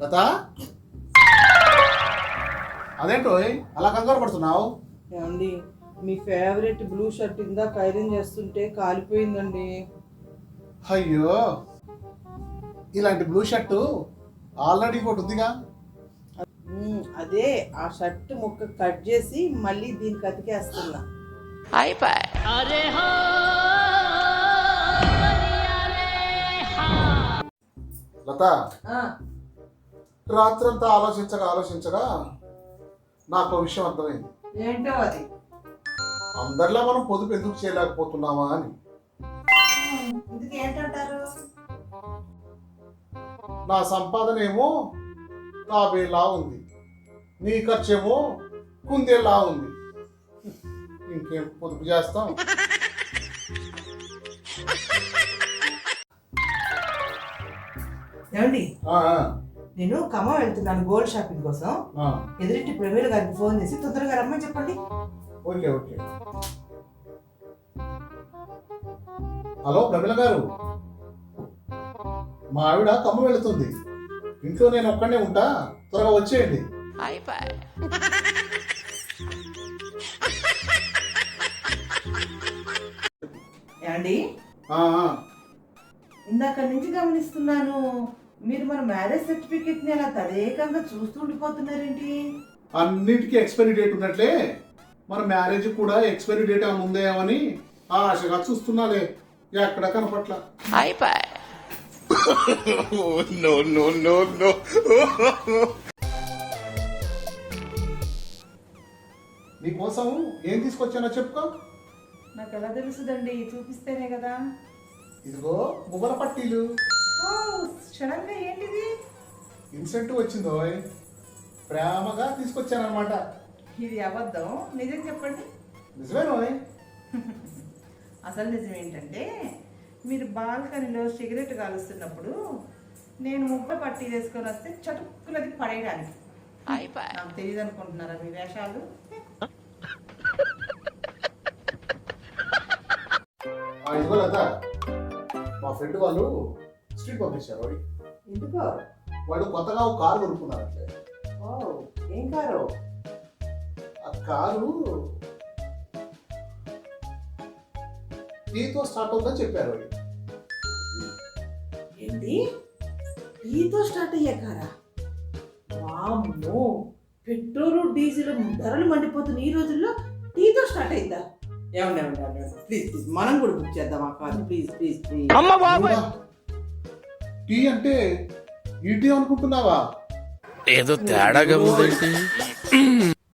లత? అదేంటో అలా కంగారు పడుతున్నావు? ఏమండి మీ ఫేవరెట్ బ్లూ షర్ట్ ఇందాక ఐరన్ చేస్తుంటే కాలిపోయిందండి. అయ్యో! ఇలాంటి బ్లూ షర్టు ఆల్రెడీ ఇంకోటి ఉందిగా? అదే ఆ షర్ట్ ముక్క కట్ చేసి మళ్ళీ దీనికి అతికేస్తున్నా లత? ఆ, రాత్రంతా ఆలోచించగా ఆలోచించగా నాకు విషయం అర్థమైంది. ఏంటో అది? అందరిలా మనం పొదుపు ఎందుకు చేయలేకపోతున్నామా అని. నా సంపాదన ఏమో తాబేలా ఉంది. నీ ఖర్చేమో కుందేలా ఉంది. ఇంకేం పొదుపు చేస్తాం? ఏమండి? నేను ఖమ్మం వెళ్తున్నాను గోల్డ్ షాపింగ్ కోసం. ఆ, ఎదురింటి ప్రవీణ్ గారికి ఫోన్ చేసి తొందరగా రమ్మని చెప్పండి. Okay okay. హలో ప్రమిళ గారు. మా ఆవిడ కమ్మ వెళుతుంది. ఇంట్లో నేను ఒక్కడే ఉంటా? త్వరగా వచ్చేయండి. ఆ, ఇందాక నుంచి గమనిస్తున్నాను. మీరు మన మ్యారేజ్ సర్టిఫికేట్ని అలా తదేకంగా చూస్తూ ఉండిపోతున్నారేంటి? అన్నిటికీ ఎక్స్పైరీ డేట్ ఉన్నట్లే. మన మ్యారేజ్ కూడా ఎక్స్పైరీ డేట్ ఏమైనా ఉందేమని ఆశగా చూస్తున్నాలే. ఎక్కడ కనపట్ల. నీకోసం ఏం తీసుకొచ్చానో చెప్పుకో. నాకు ఎలా తెలుసుదండి చూపిస్తేనే కదా. ఇదిగో మువ్వల పట్టీలు. సడన్గా ఏంటిది? ఇన్సెంట్ వచ్చిందో ప్రేమగా తీసుకొచ్చానమాట ఇది అబద్ధం. నిజం చెప్పండి. నిజమేనోయ్ అసలు నిజం ఏంటంటే మీరు బాల్కనీలో సిగరెట్ కాలుస్తున్నప్పుడు నేను ముక్క పట్టి వేసుకొని వస్తే చటుక్కునది పడేయడానికి. నాకు తెలియదు అనుకుంటున్నారా మీ వేషాలు? ఇదిగో మా ఫ్రెండ్ వాళ్ళు స్ట్రీట్ పంపించారు ఓయ్. ఎందుకో? వాళ్ళు కొత్తగా ఒక కారు కొనుక్కున్నారంటే. ఓ ఏం కారు? ఆ కారు టీతో స్టార్ట్ అవుతుందని చెప్పారు ఓయ్. ఏంటి? టీతో స్టార్ట్ అయ్యే కారా? వామ్మో పెట్రోల్ డీజిల్ ధరలు మండిపోతున్న ఈ రోజుల్లో. టీతో స్టార్ట్ అయిందా? ఏమండి ఏమండి ప్లీజ్ ప్లీజ్ మనం కూడా బుక్ చేద్దాం ఆ car. Please please please? Tea అంటే ఈటీ అనుకుంటున్నావా? ఏదో తేడాగా ఉందేంటి?